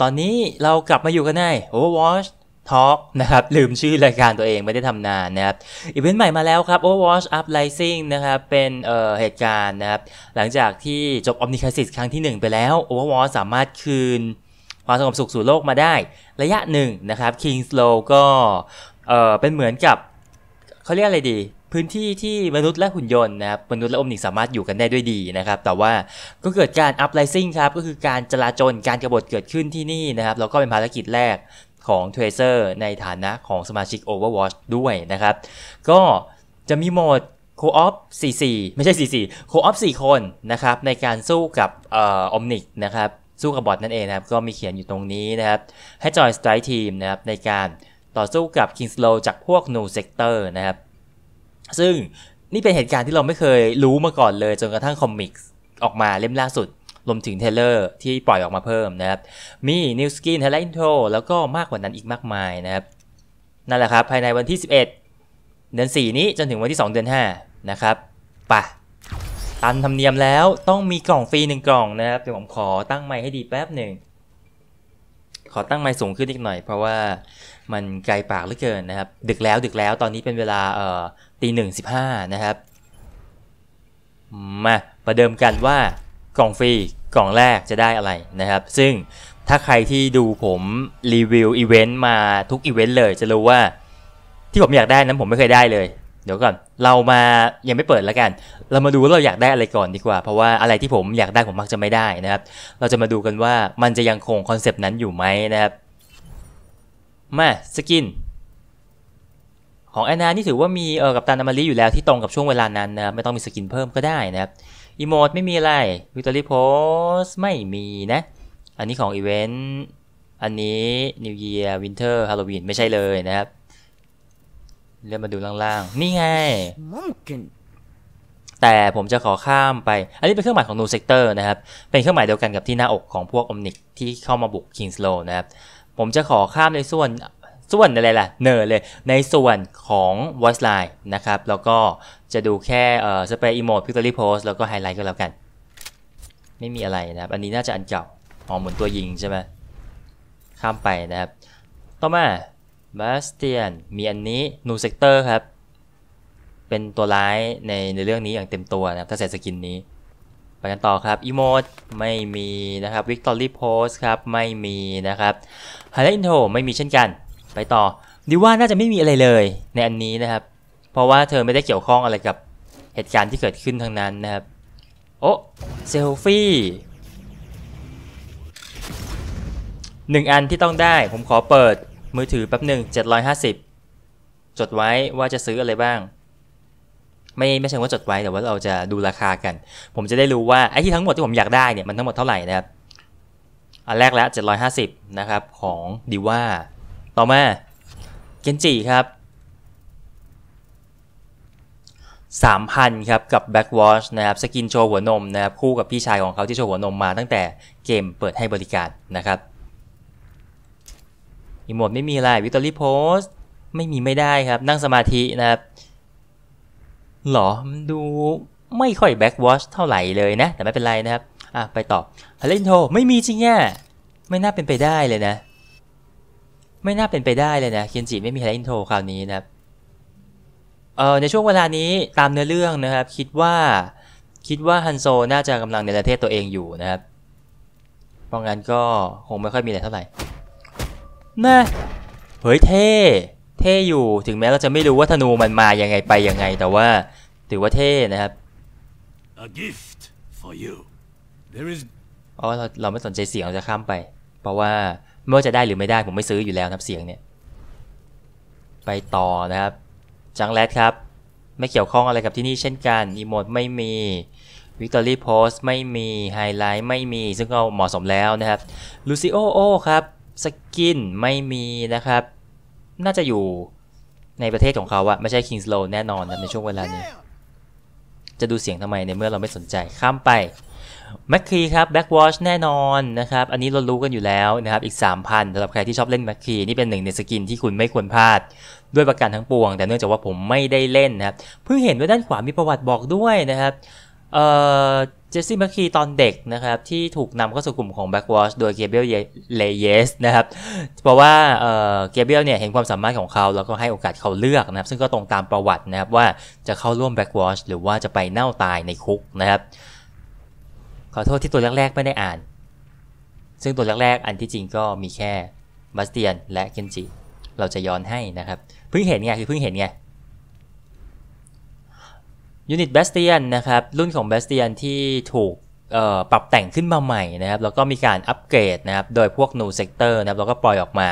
ตอนนี้เรากลับมาอยู่กันใน Overwatch Talk นะครับ ลืมชื่อรายการตัวเองไม่ได้ทำนานนะครับ อีเวนต์ใหม่มาแล้วครับ Overwatch Uprising นะครับ เป็นเอ่อเหตุการณ์นะครับ หลังจากที่จบ Omnicrisis ครั้งที่ 1 ไปแล้ว Overwatch สามารถคืนความสงบสุขสู่โลกมาได้ ระยะหนึ่งนะครับ King's Row ก็เอ่อเป็นเหมือนกับเขาเรียกอะไรดี พื้นที่ที่มนุษย์และหุ่นยนต์นะครับมนุษย์และอมนิกสามารถอยู่กันได้ด้วยดีนะครับ แต่ว่าก็เกิดการ uprising ครับก็คือการจลาจลการกบฏเกิดขึ้นที่นี่นะครับแล้วก็เป็นภารกิจแรกของ Tracer ในฐานะของสมาชิก Overwatch ด้วยนะครับ ก็จะมีโหมด Co-op 44 ไม่ใช่ 44 Co-op 4คนนะครับในการสู้กับเอ่อ Omnic นะครับสู้กับบอทนั่นเองนะครับ ก็มีเขียนอยู่ตรงนี้นะครับ ให้จอย Strike Team นะครับในการต่อสู้กับ Kingslow จากพวก No Sector นะครับ ซึ่งนี่เป็นเหตุการณ์ที่เราไม่เคยรู้มาก่อนเลย จนกระทั่งคอมิกส์ออกมาเล่มล่าสุดรวมถึงเทเลอร์ที่ปล่อยออกมาเพิ่มนะครับ มี New Skin ไฮไลท์อินโทรแล้วก็มากกว่านั้นอีกมากมายนะครับ นั่นแหละครับ ภายในวันที่ 11 เดือน 4 นี้จนถึงวันที่ 2 เดือน 5 นะครับปะตันธรรมเนียมแล้วต้องมีกล่องฟรีหนึ่งกล่องนะครับเดี๋ยวผมขอตั้งไมค์ให้ดีแป๊บหนึ่ง ขอตั้งไมค์สูงขึ้นอีกหน่อยเพราะว่า มันไกลปากเหลือเกินนะครับ ดึกแล้วดึกแล้วตอนนี้เป็นเวลาเอ่อตีหนึ่งสิบห้านะครับ มาประเดิมกันว่ากล่องฟรีกล่องแรกจะได้อะไรนะครับ ซึ่งถ้าใครที่ดูผมรีวิวอีเวนต์มาทุกอีเวนต์เลยจะรู้ว่าที่ผมอยากได้นั้นผมไม่เคยได้เลย เดี๋ยวก่อนเรามายังไม่เปิดแล้วกัน เรามาดูว่าเราอยากได้อะไรก่อนดีกว่า เพราะว่าอะไรที่ผมอยากได้ผมมักจะไม่ได้นะครับ เราจะมาดูกันว่ามันจะยังคงคอนเซปต์นั้นอยู่ไหมนะครับ มาสกิน ของแอนนานี่ถือว่ามีเออกับตานอมารีอยู่แล้วที่ตรงกับช่วงเวลานั้นนะไม่ต้องมีสกินเพิ่มก็ได้นะครับอีโมดไม่มีอะไรวิกตอรี่โพสไม่มีนะ อันนี้ของอีเวนต์อันนี้นิวเยียร์วินเทอร์ฮาโลวีนไม่ใช่เลยนะครับเรื่อมาดูล่างๆ นี่ไง แต่ผมจะขอข้ามไป อันนี้เป็นเครื่องหมายของ New สเตอร์นะครับ เป็นเครื่องหมายเดียวกันกับที่หน้าอกของพวกอมนิกที่เข้ามาบุกคิงสโ Row นะครับ ผมจะขอข้ามในส่วนส่วนอะไรล่ะ เนอเลย ในส่วนของ voice line นะครับ แล้วก็จะดูแค่เอ่อ spray emote victory pose แล้วก็ highlight ก็แล้วกัน ไม่มีอะไรนะครับ อันนี้น่าจะอันเก่าอ๋อเหมือนตัวยิงใช่ไหมข้ามไปนะครับ ต่อมา Bastian มีอันนี้ No Sector ครับ เป็นตัวร้ายในในเรื่องนี้อย่างเต็มตัวนะครับ ถ้าใส่สกินนี้ ไปกันต่อครับอีโมดไม่มีนะครับ Victory Pose ครับไม่มีนะครับ Highlight Intro ไม่มีเช่นกัน ไปต่อดิว่าน่าจะไม่มีอะไรเลยในอันนี้นะครับ เพราะว่าเธอไม่ได้เกี่ยวข้องอะไรกับเหตุการณ์ที่เกิดขึ้นทั้งนั้นนะครับ โอ้เซลฟี่หนึ่งอันที่ต้องได้ผมขอเปิดมือถือแป๊บหนึ่ง750 จดไว้ว่าจะซื้ออะไรบ้าง ไม่ไม่ใช่ว่าจดไว้แต่ว่าเราจะดูราคากัน ผมจะได้รู้ว่าไอ้ที่ทั้งหมดที่ผมอยากได้เนี่ยมันทั้งหมดเท่าไหร่นะครับอันแรกแล้ว750นะครับของดิว่าต่อมาเกนจิครับ3,000ครับกับ Backwatch นะครับสกินโชว์หัวนมนะครับคู่กับพี่ชายของเขาที่โชว์หัวนมมาตั้งแต่เกมเปิดให้บริการนะครับอีโมดไม่มีอะไร Victory Pose ไม่มีไม่ได้ครับนั่งสมาธินะครับ หรอมันดูไม่ค่อย Backwatch เท่าไหร่เลยนะ แต่ไม่เป็นไรนะครับ อะ ไปต่อฮัลโหลโทไม่มีจริงอะไม่น่าเป็นไปได้เลยนะ ไม่น่าเป็นไปได้เลยนะเคนจิไม่มีไฮไลท์อินโทรคราวนี้นะครับเอ่อในช่วงเวลานี้ตามเนื้อเรื่องนะครับ คิดว่าคิดว่าฮันโซน่าจะกำลังในประเทศตัวเองอยู่นะครับเพราะงั้นก็คงไม่ค่อยมีอะไรเท่าไหร่นะเฮ้ยเท่ เท่อยู่ถึงแม้เราจะไม่รู้ว่าธนูมันมายังไงไปยังไง แต่ว่าถือว่าเท่นะครับ A gift for you. There is อ๋อเราเราไม่สนใจเสียงเราจะข้ามไป เพราะว่าไม่ว่าจะได้หรือไม่ได้ผมไม่ซื้ออยู่แล้วนะครับเสียงเนี่ย ไปต่อนะครับ จังแรดครับ ไม่เกี่ยวข้องอะไรกับที่นี่เช่นกันอีโมดไม่มี Victory Post ไม่มีไฮไลท์ไม่มี ซึ่งก็เหมาะสมแล้วนะครับลูซิโอโอครับ สกินไม่มีนะครับ น่าจะอยู่ในประเทศของเขาอะไม่ใช่ Kings Row แน่นอนนะในช่วงเวลานี้ จะดูเสียงทำไมในเมื่อเราไม่สนใจข้ามไปแมคคีครับแบ็กวอชแน่นอนนะครับ อันนี้เรารู้กันอยู่แล้วนะครับ อีก 3,000สำหรับใครที่ชอบเล่นแมคคีนี่เป็นหนึ่งในสกินที่คุณไม่ควรพลาด ด้วยประการทั้งปวง แต่เนื่องจากว่าผมไม่ได้เล่นนะครับ เพิ่งเห็นว่าด้านขวามีประวัติบอกด้วยนะครับ เอ่อ เจสซี่แมคคีตอนเด็กนะครับที่ถูกนำเข้าสู่กลุ่มของ Backwatch โดยเกเบรียลเลเยสนะครับเพราะว่าเกเบรียลเนี่ยเห็นความสามารถของเขา แล้วก็ให้โอกาสเขาเลือกนะครับ ซึ่งก็ตรงตามประวัตินะครับว่าจะเข้าร่วม Backwatch หรือว่าจะไปเน่าตายในคุกนะครับ ขอโทษที่ตัวแรก ๆ ไม่ได้อ่าน ซึ่งตัวแรก ๆ อันที่จริงก็มีแค่บาสเตียนและเคนจิเราจะย้อนให้นะครับเพิ่งเห็นไงคือเพิ่งเห็นไง ยูนิต b บสเตียนนะครับ รุ่นของ b บสเตียนที่ถูกปรับแต่งขึ้นมาใหม่นะครับ แล้วก็มีการอัปเกรดนะครับ โดยพวก New Sector นะครับ แล้วก็ปล่อยออกมา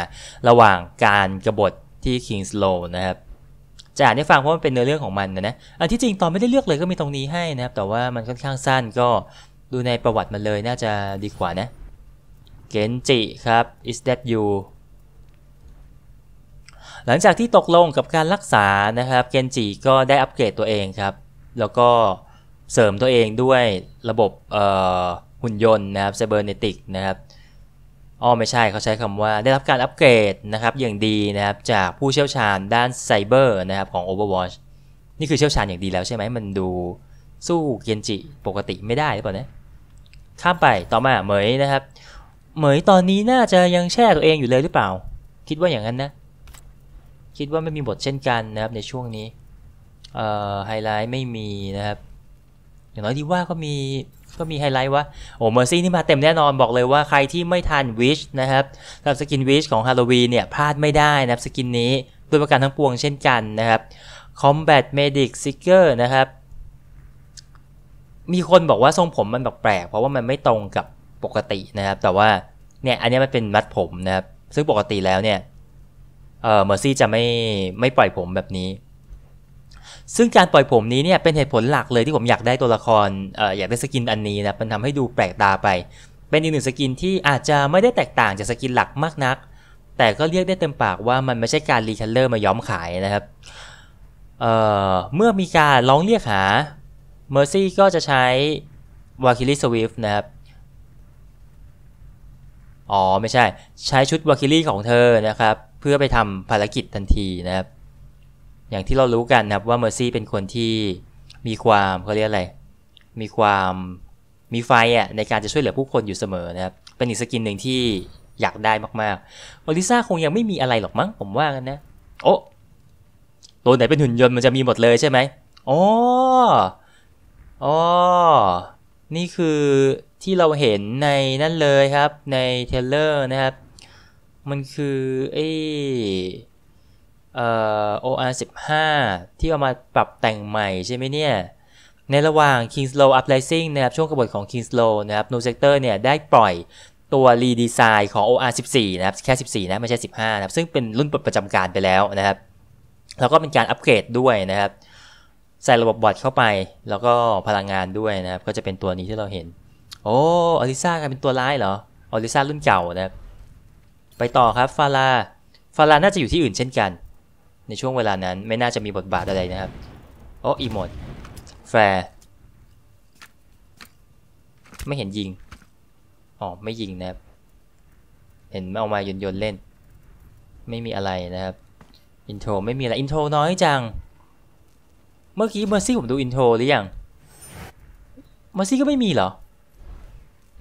ระหว่างการกรบฏที่ King's Row นะครับจะอ่านให้ฟังเพราะมันเป็นเนื้อเรื่องของมันนะนะ อันที่จริงตอนไม่ได้เลือกเลยก็มีตรงนี้ให้นะครับ แต่ว่ามันค่อนข้างสั้นก็ดูในประวัติมันเลยน่าจะดีกว่านะ เกนจิครับ is that you หลังจากที่ตกลงกับการรักษานะครับ เกนจิก็ได้อัปเกรดตัวเองครับ แล้วก็เสริมตัวเองด้วยระบบหุ่นยนต์นะครับไซเบอร์เนติกนะครับอ๋อไม่ใช่เขาใช้คำว่าได้รับการอัปเกรดนะครับอย่างดีนะครับจากผู้เชี่ยวชาญด้านไซเบอร์นะครับของ Overwatch นี่คือเชี่ยวชาญอย่างดีแล้วใช่ไหมมันดูสู้เกียนจิปกติไม่ได้หรือเปล่านะข้ามไปต่อมาเหมยนะครับ เหมยตอนนี้น่าจะยังแช่ตัวเองอยู่เลยหรือเปล่า คิดว่าอย่างนั้นนะ คิดว่าไม่มีบทเช่นกันนะครับในช่วงนี้ ไฮไลท์ไม่มีนะครับ อย่างน้อยดีว่าก็มีก็มีไฮไลท์ว่าโอ้เมอร์ซี่นี่มาเต็มแน่นอนบอกเลยว่าใครที่ไม่ทันวิชนะครับสำหรับสกินวิชของฮาโลวีนเนี่ยพลาดไม่ได้นะครับสกินนี้ด้วยประการทั้งปวงเช่นกันนะครับ Combat Medic Seeker นะครับ มีคนบอกว่าทรงผมมันแปลกๆเพราะว่ามันไม่ตรงกับปกตินะครับ แต่ว่าเนี่ยอันนี้มันเป็นมัดผมนะครับ ซึ่งปกติแล้วเนี่ยเออเมอร์ซี่จะไม่ไม่ปล่อยผมแบบนี้ ซึ่งการปล่อยผมนี้เนี่ยเป็นเหตุผลหลักเลยที่ผมอยากได้ตัวละครออยากได้สกินอันนี้นะมันทำให้ดูแปลกตาไป เป็นอีกหนึ่งสกินที่อาจจะไม่ได้แตกต่างจากสกินหลักมากนัก แต่ก็เรียกได้เต็มปากว่ามันไม่ใช่การรีคัลเลอร์มาย้อมขายนะครับเเมื่อมีการร้องเรียกหาเมอร์ซี่ก็จะใช้วาคิลิสวิฟนะครับอ๋อไม่ใช่ใช้ชุดวาคิลี่ของเธอนะครับ เพื่อไปทำภารกิจทันทีนะครับ อย่างที่เรารู้กันนะครับว่าเมอร์ซี่เป็นคนที่มีความเขาเรียกอะไร มีความมีไฟอะในการจะช่วยเหลือผู้คนอยู่เสมอนะครับ เป็นอีกสกินหนึ่งที่อยากได้มากๆโอลิซ่าคงยังไม่มีอะไรหรอกมั้งผมว่ากันนะ โอ้ตัวไหนเป็นหุ่นยนต์มันจะมีหมดเลยใช่ไหมอ๋ออ๋อ นี่คือที่เราเห็นในนั่นเลยครับ ในเทเลอร์นะครับ มันคือไอ เอ่อ OR 15 ที่เอามาปรับแต่งใหม่ใช่ไหมเนี่ย ในระหว่าง King's Row Uprising นะครับช่วงกบฏของ King's Row นะครับ No Sector เนี่ยได้ปล่อยตัวรีดีไซน์ของ OR 14 นะครับ แค่ 14 นะ ไม่ใช่ 15 นะครับ ซึ่งเป็นรุ่นประจำการไปแล้วนะครับ แล้วก็เป็นการอัปเกรดด้วยนะครับ ใส่ระบบบอทเข้าไป แล้วก็พลังงานด้วยนะครับ ก็จะเป็นตัวนี้ที่เราเห็น โอ้อลิซ่ากลายเป็นตัวร้ายเหรออลิซ่ารุ่นเก่านะครับ ไปต่อครับ ฟารา ฟาราน่าจะอยู่ที่อื่นเช่นกัน ในช่วงเวลานั้นไม่น่าจะมีบทบาทอะไรนะครับโอ้อีโมดแฟร์ไม่เห็นยิงอ๋อไม่ยิงนะครับ เห็นเอามายนยนเล่น ไม่มีอะไรนะครับอินโทรไม่มีอะไรอินโทรน้อยจัง เมื่อกี้เมอร์ซี่ผมดูอินโทรหรือยังเมอร์ซี่ก็ไม่มีเหรอ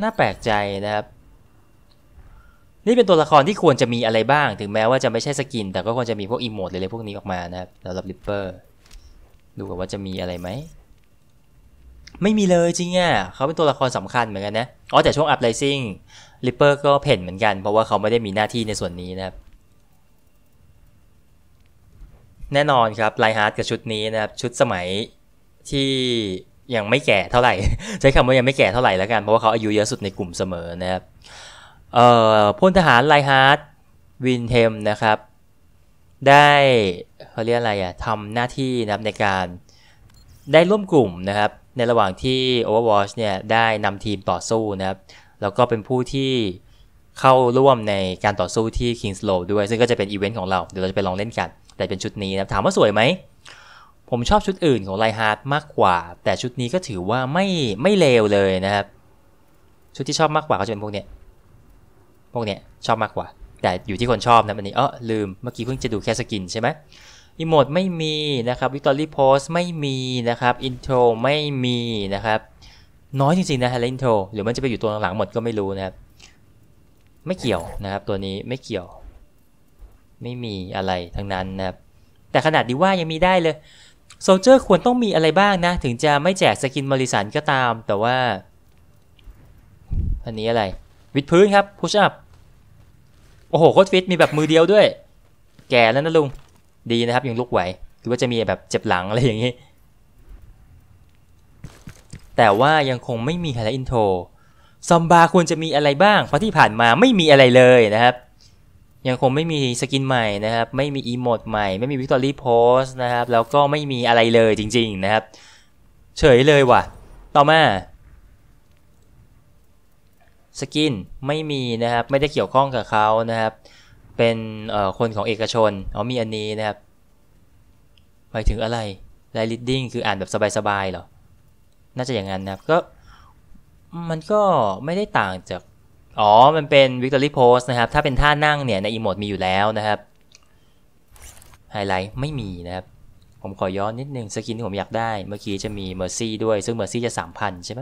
น่าแปลกใจนะครับ นี่เป็นตัวละครที่ควรจะมีอะไรบ้าง ถึงแม้ว่าจะไม่ใช่สกิน แต่ก็ควรจะมีพวกอีโมดอะไรพวกนี้ออกมานะครับสำหรับริปเปอร์ดูกันว่าจะมีอะไรไหม ไม่มีเลยจริงอะเขาเป็นตัวละครสำคัญเหมือนกันนะอ๋อแต่ช่วงอัพไลซิ่งริปเปอร์ก็เพ่นเหมือนกัน เพราะว่าเขาไม่ได้มีหน้าที่ในส่วนนี้นะครับแน่นอนครับไลฮาร์ดกับชุดนี้นะครับชุดสมัยที่ยังไม่แก่เท่าไหร่ ใช้คำว่ายังไม่แก่เท่าไหร่แล้วกันเพราะว่าเขาอายุเยอะสุดในกลุ่มเสมอนะครับ เอ่อพลทหารไลฮาร์ดวินเทมนะครับ ได้เขาเรียกอะไรอะทำหน้าที่นะครับในการได้ร่วมกลุ่มนะครับ ในระหว่างที่ Overwatch เนี่ยได้นำทีมต่อสู้นะครับ แล้วก็เป็นผู้ที่เข้าร่วมในการต่อสู้ที่ Kings Row ด้วย ซึ่งก็จะเป็นอีเวนต์ของเรา เดี๋ยวเราจะไปลองเล่นกัน แต่เป็นชุดนี้นะถามว่าสวยไหม ผมชอบชุดอื่นของไลฮาร์ดมากกว่า แต่ชุดนี้ก็ถือว่าไม่ไม่เลวเลยนะครับ ชุดที่ชอบมากกว่าก็จะเป็นพวกเนี้ย พวกเนี้ยชอบมากกว่า แต่อยู่ที่คนชอบนะวันนี้เออลืมเมื่อกี้เพิ่งจะดูแค่สกินใช่ไหมอีโมดไม่มีนะครับวิกตอรี่โพสไม่มีนะครับอินโทรไม่มีนะครับน้อยจริงๆนะ highlight intro หรือมันจะไปอยู่ตัวหลังหมดก็ไม่รู้นะครับ ไม่เกี่ยวนะครับตัวนี้ไม่เกี่ยว ไม่มีอะไรทั้งนั้นนะครับแต่ขนาดดีว่ายังมีได้เลยโซลเจอร์ควรต้องมีอะไรบ้างนะ ถึงจะไม่แจกสกินมอริสันก็ตาม แต่ว่า อันนี้อะไร วิดพื้นครับพุชอัพ อ้โหโคตรฟิตมีแบบมือเดียวด้วย แก่แล้วนะลุง ดีนะครับยังลุกไหวหรือว่าจะมีแบบเจ็บหลังอะไรอย่างนี้ แต่ว่ายังคงไม่มีไฮไลท์อินโทรซอมบาควรจะมีอะไรบ้าง เพราะที่ผ่านมาไม่มีอะไรเลยนะครับ ยังคงไม่มีสกินใหม่นะครับ ไม่มีอีโมดใหม่ ไม่มีวิกตอรี่โพสนะครับ แล้วก็ไม่มีอะไรเลยจริง ๆนะครับ เฉยเลยว่ะ ต่อมา สกินไม่มีนะครับ ไม่ได้เกี่ยวข้องกับเขานะครับ เป็นคนของเอกชนอ๋อมีอันนี้นะครับหมายถึงอะไรไลลิดดิ้งคืออ่านแบบสบายๆเหรอ น่าจะอย่างนั้นนะครับ ก็มันก็ไม่ได้ต่างจาก อ๋อ มันเป็น Victory Pose นะครับ ถ้าเป็นท่านั่งเนี่ย ในอีโมดมีอยู่แล้วนะครับ ไฮไลท์ไม่มีนะครับ ผมขอย้อนนิดนึงสกินที่ผมอยากได้ เมื่อกี้จะมี Mercy ด้วย ซึ่ง Mercy จะ 3,000 ใช่ไหม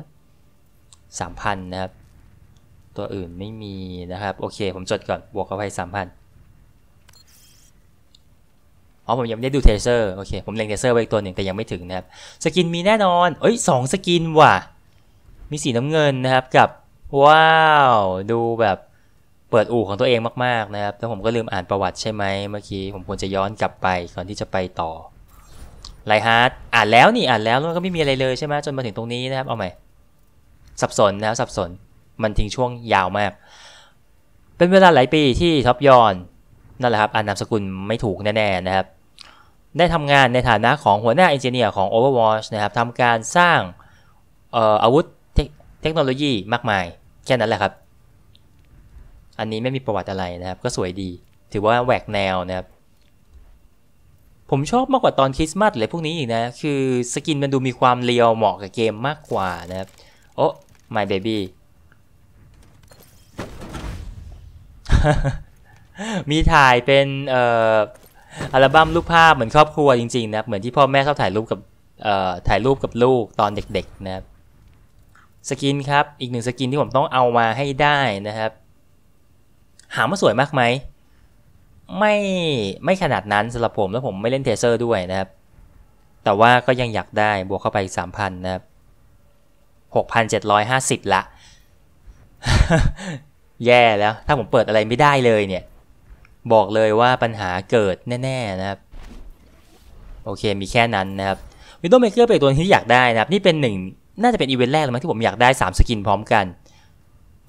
3,000นะครับ ตัวอื่นไม่มีนะครับ โอเค ผมจดก่อน บวกเข้าไป3,000อ๋อผมยังไม่ได้ดูเทเซอร์โอเค ผมเล็งเทเซอร์ไว้อีกตัวหนึ่งแต่ยังไม่ถึงนะครับ สกินมีแน่นอน เอ้ยสองสกินว่ะ มีสีน้ำเงินนะครับกับ ว้าว ดูแบบเปิดอู่ของตัวเองมากๆนะครับแล้วผมก็ลืมอ่านประวัติใช่ไหมเมื่อกี้ผมควรจะย้อนกลับไปก่อนที่จะไปต่อไลฮาร์ดอ่านแล้วนี่อ่านแล้วแล้วก็ไม่มีอะไรเลยใช่ไหมจนมาถึงตรงนี้นะครับเอาใหม่สับสนนะครับสับสน มันทิ้งช่วงยาวมาก เป็นเวลาหลายปีที่ท็อปยอนนั่นแหละครับอ่านนามสกุลไม่ถูกแน่ๆนะครับ ได้ทำงานในฐานะของหัวหน้าเอนจิเนียร์ของ Overwatch นะครับทำการสร้างเอ่อาวุธเทคเทคโนโลยีมากมาย แค่นั้นแหละครับ อันนี้ไม่มีประวัติอะไรนะครับ ก็สวยดี ถือว่าแหวกแนวนะครับ ผมชอบมากกว่าตอนคริสต์มาสอะไรพวกนี้อีกนะ คือสกินมันดูมีความเรียวเหมาะกับเกมมากกว่านะครับ โอ้ my baby มีถ่ายเป็นเอ่ออัลบั้มรูปภาพเหมือนครอบครัวจริงๆนะครับเหมือนที่พ่อแม่ชอบถ่ายรูปกับเอ่อถ่ายรูปกับลูกตอนเด็กๆนะครับสกินครับอีกหนึ่งสกินที่ผมต้องเอามาให้ได้นะครับ หาว่าสวยมากไหมไม่ไม่ขนาดนั้นสำหรับผมแล้วผมไม่เล่นเทเซอร์ด้วยนะครับ แต่ว่าก็ยังอยากได้บวกเข้าไป3,000นะครับ6,750ละ แย่แล้ว ถ้าผมเปิดอะไรไม่ได้เลยเนี่ย บอกเลยว่าปัญหาเกิดแน่ๆนะครับ โอเคมีแค่นั้นนะครับ Windows Maker เป็นตัวที่อยากได้นะครับ นี่เป็นหนึ่งน่าจะเป็นอีเวนต์แรกเลยมั้งที่ผมอยากได้ 3 สกินพร้อมกัน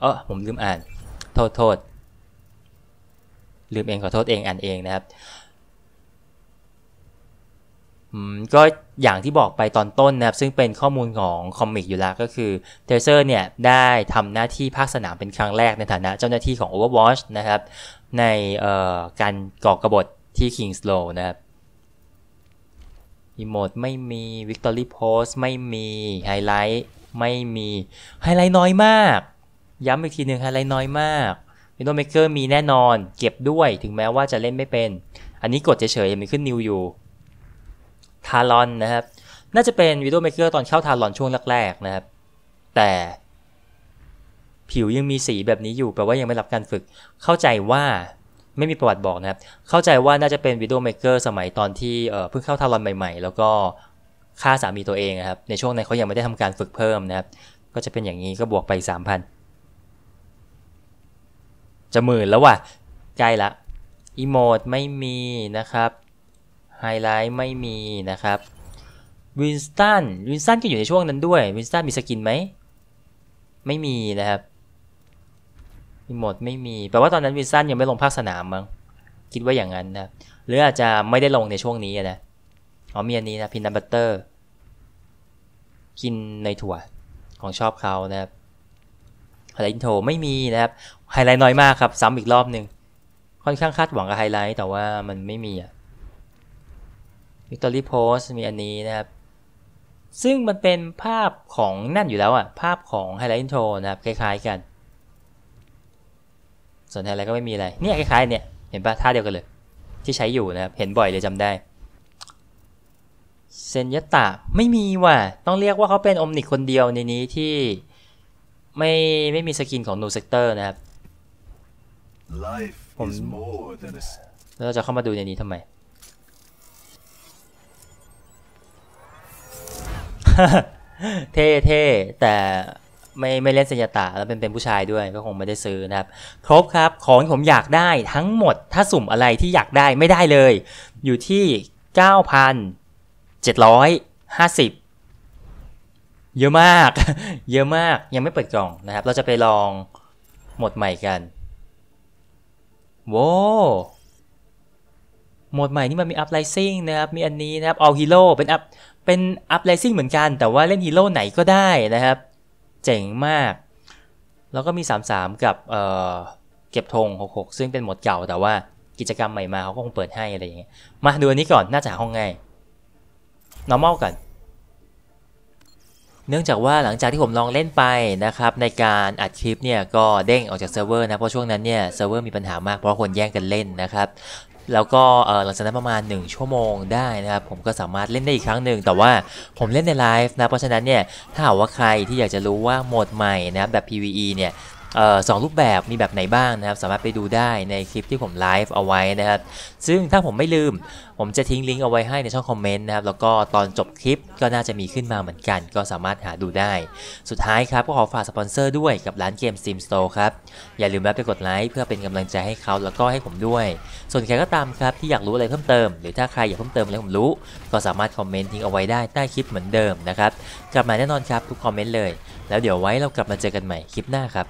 เออผมลืมอ่าน โทษโทษลืมเองขอโทษเองอ่านเองนะครับ ก็อย่างที่บอกไปตอนต้นนะครับ ซึ่งเป็นข้อมูลของคอมิกอยู่แล้วก็คือเทเซอร์เนี่ย ได้ทำหน้าที่ภาคสนามเป็นครั้งแรกในฐานะเจ้าหน้าที่ของ Overwatch นะครับ ในการก่อกบฏที่ King's Row นะครับอีโมดไม่มี Victory Pose ไม่มีไฮไลท์ไม่มีไฮไลท์น้อยมาก ย้ำอีกทีหนึ่งไฮไลท์น้อยมาก Windows Maker มีแน่นอน เก็บด้วยถึงแม้ว่าจะเล่นไม่เป็น อันนี้กดเฉยๆยังมีขึ้นนิวอยู่ารอนนะครับ น่าจะเป็น Windows Maker ตอนเข้าทารอนช่วงแรกๆนะครับ แต่ผิวยังมีสีแบบนี้อยู่แปลว่ายังไม่รับการฝึก เข้าใจว่าไม่มีประวัติบอกนะครับ เข้าใจว่าน่าจะเป็น Widow Maker สมัยตอนที่เพิ่งเข้าทารอนใหม่ ๆ แล้วก็ฆ่าสามีตัวเองนะครับ ในช่วงนั้นเขายังไม่ได้ทำการฝึกเพิ่มนะครับ ก็จะเป็นอย่างนี้ก็บวกไป 3,000 จะหมื่นแล้วว่ะใกล้ละอีโมดไม่มีนะครับ ไฮไลท์ไม่มีนะครับวินสตันวินสตันก็อยู่ในช่วงนั้นด้วยวินสตันมีสกินไหมไม่มีนะครับอีโมดไม่มีแปลว่าตอนนั้นวินสตันยังไม่ลงภาคสนามมั้งคิดว่าอย่างนั้นนะหรืออาจจะไม่ได้ลงในช่วงนี้นะอ๋อมีอันนี้นะพินัทบัตเตอร์กินในถั่วของชอบเขานะครับไฮไลท์อินโทรไม่มีนะครับไฮไลท์น้อยมากครับซ้ำอีกรอบหนึ่งค่อนข้างคาดหวังกับไฮไลท์แต่ว่ามันไม่มีอะ วิกตอรี่โพสมีอันนี้นะครับ ซึ่งมันเป็นภาพของนั่นอยู่แล้วอะภาพของไฮไลท์อินโทรนะครับ คล้ายๆกัน ส่วนไฮไลท์ก็ไม่มีอะไร เนี่ยคล้ายๆเนี่ย เห็นปะท่าเดียวกันเลย ที่ใช้อยู่นะครับ เห็นบ่อยเลยจำได้ เซนยตะไม่มีว่ะ ต้องเรียกว่าเขาเป็นอมนิกคนเดียวในนี้ที่ไม่ไม่มีสกินของนูเซกเตอร์นะครับ Life Um, is more than a. s- แล้วเราจะเข้ามาดูในนี้ทำไม เท่เท่แต่ไม่ไม่เล่นสัญญาตาแล้วเป็นเป็นผู้ชายด้วยก็คงไม่ได้ซื้อนะครับ ครบครับของที่ผมอยากได้ทั้งหมดถ้าสุ่มอะไรที่อยากได้ไม่ได้เลย อยู่ที่ 9,750 เยอะมาก เยอะมากยังไม่เปิดกล่องนะครับ เราจะไปลองหมดใหม่กันโว้หมดใหม่นี่มันมี up rising นะครับ มีอันนี้นะครับ all hero เป็น up เป็น up rising เหมือนกัน แต่ว่าเล่นฮีโร่ไหนก็ได้นะครับ เจ๋งมาก แล้วก็มี 33 กับเอ่อเก็บธง66 ซึ่งเป็นหมดเก่าแต่ว่ากิจกรรมใหม่มาเขาก็คงเปิดให้อะไรอย่างเงี้ย มาดูอันนี้ก่อนน่าจะห้องง่าย normal กัน เนื่องจากว่าหลังจากที่ผมลองเล่นไปนะครับ ในการอัดคลิปเนี่ยก็เด้งออกจากเซิร์ฟเวอร์นะ เพราะช่วงนั้นเนี่ยเซิร์ฟเวอร์มีปัญหามากเพราะคนแย่งกันเล่นนะครับ แล้วก็หลังจากนั้นประมาณ 1 ชั่วโมงได้นะครับ ผมก็สามารถเล่นได้อีกครั้งหนึ่ง แต่ว่าผมเล่นในไลฟ์นะ เพราะฉะนั้นเนี่ย ถ้าหากว่าใครที่อยากจะรู้ว่าโหมดใหม่นะครับแบบ PVE เนี่ย สองรูปแบบมีแบบไหนบ้างนะครับ สามารถไปดูได้ในคลิปที่ผมไลฟ์เอาไว้นะครับ ซึ่งถ้าผมไม่ลืม ผมจะทิ้งลิงก์เอาไว้ให้ในช่องคอมเมนต์นะครับ แล้วก็ตอนจบคลิปก็น่าจะมีขึ้นมาเหมือนกัน ก็สามารถหาดูได้ สุดท้ายครับ ก็ขอฝากสปอนเซอร์ด้วยกับร้านเกม Steam Store ครับ อย่าลืมแวะไปกดไลค์เพื่อเป็นกำลังใจให้เขาแล้วก็ให้ผมด้วย ส่วนใครก็ตามครับที่อยากรู้อะไรเพิ่มเติม หรือถ้าใครอยากเพิ่มเติมอะไรผมรู้ ก็สามารถคอมเมนต์ทิ้งเอาไว้ได้ใต้คลิปเหมือนเดิมนะครับกลับมาแน่นอนครับทุกคอมเมนต์เลย แล้วเดี๋ยวไว้เรากลับมาเจอกันใหม่คลิปหน้าครับ